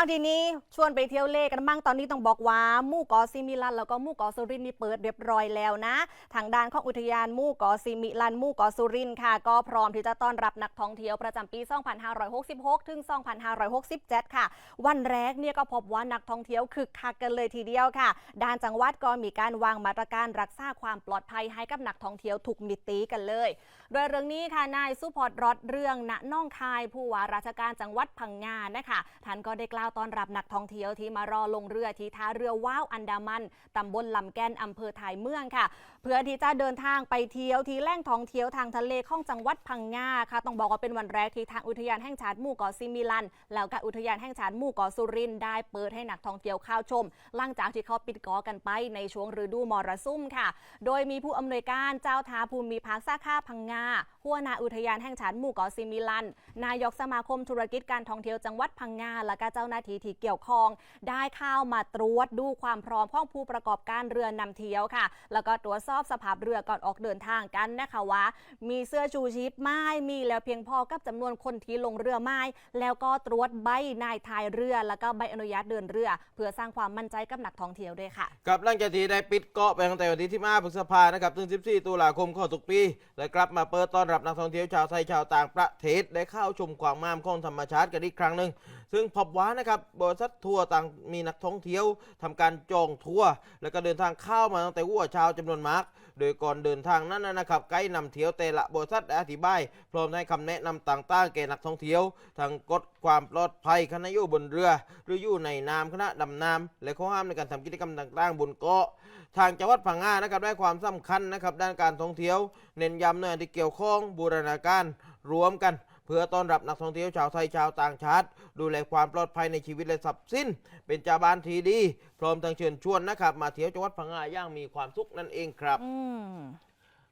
าทีนี้ชวนไปเที่ยวเล่กันบ้างตอนนี้ต้องบอกว่าหมู่เกอซิมิลันแล้วก็หมู่เกอสุรินทร์นี่เปิดเรียบร้อยแล้วนะ ทางด้านของอุทยานหมู่เกอซิมิลันหมู่เกอสุรินทร์ค่ะ ก็พร้อมที่จะต้อนรับนักท่องเที่ยวประจำปี 2566 ถึง 2567 ค่ะ วันแรกเนี่ยก็พบว่านักท่องเที่ยวคึกคักกันเลยทีเดียวค่ะ ด้านจังหวัดก็มีการวางมาตรการรักษาความปลอดภัยให้กับนักท่องเที่ยวทุกมิติกันเลย โดยเรื่องนี้ค่ะนายสุพอดรอดเรื่องณน้องคายผู้ว่าราชการจังหวัดพังงานะคะท่านก็ได้กล่าวต้อนรับนักท่องเที่ยวที่มารอลงเรือที่ท่าเรือว้าวอันดามันตำบลลำแกนอำเภอถ่ายเมืองค่ะ เพื่อที่จะเดินทางไปเที่ยวที่แหล่งท่องเที่ยวทางทะเลของจังหวัดพังงาค่ะ ต้องบอกว่าเป็นวันแรกที่ทางอุทยานแห่งชาติหมู่เกาะซิมิลัน แล้วก็อุทยานแห่งชาติหมู่เกาะสุรินได้เปิดให้นักท่องเที่ยวเข้าชม หลังจากที่เขาปิดเกาะกันไปในช่วงฤดูมรสุมค่ะ โดยมีผู้อำนวยการเจ้าทาภูมิภาคสาขาพังงาหัวหน้าอุทยานแห่งชาติหมู่เกาะซิมิลัน นายกสมาคมธุรกิจการท่องเที่ยวจังหวัดพังงา และก็เจ้าหน้าที่ที่เกี่ยวข้อง ได้เข้ามาตรวจดูความพร้อมของผู้ประกอบการเรือนำเที่ยวค่ะ แล้วก็ตรวจสอบสภาพเรือก่อนออกเดินทางกันนะคะว่า มีเสื้อชูชีพไหมมีแล้วเพียงพอกับจำนวนคนที่ลงเรือไหมแล้วก็ตรวจใบนายทายเรือ แล้วก็ใบอนุญาตเดินเรือ เพื่อสร้างความมั่นใจกับนักท่องเที่ยวด้วยค่ะกับหลังจากที่ได้ปิดเกาะไปตั้งแต่วันที่ที่5พฤษภานะครับถึง 14 ตุลาคมของทุกปีและกลับมาเปิดต้อนรับนักท่องเที่ยวชาวไทยชาวต่างประเทศได้เข้าชมความงามของธรรมชาติกันอีกครั้งหนึ่งซึ่งพบว่านะครับบริษัททัวร์ต่างมีนักท่องเที่ยวทำการจองทัวร์แล้วก็เดินทางเข้ามาตั้งแต่วัวเช้าจำนวนมากโดยก่อนเดินทางนั้นนะครับไกด์นำเที่ยวแต่ละบริษัทได้อธิบาย พร้อมให้คำแนะนำต่างๆแก่นักท่องเที่ยวทั้งกฎความปลอดภัยขณะอยู่บนเรือ หรืออยู่ในน้ำขณะดำน้ำและข้อห้ามในการทำกิจกรรมต่างๆ บนเกาะทางจังหวัดพังงานะครับได้ความสำคัญนะครับด้านการท่องเที่ยว เน้นย้ำเนื้อที่เกี่ยวี่ยวข้องบูรณาการรวมกัน เพื่อต้อนรับนักท่องเที่ยวชาวไทยชาวต่างชาติ ดูแลความปลอดภัยในชีวิตและทรัพย์สิน เป็นเจ้าบ้านทีดี พร้อมทั้งเชิญชวนนะครับ มาเที่ยวจังหวัดพังงาอย่างมีความสุขนั่นเองครับอื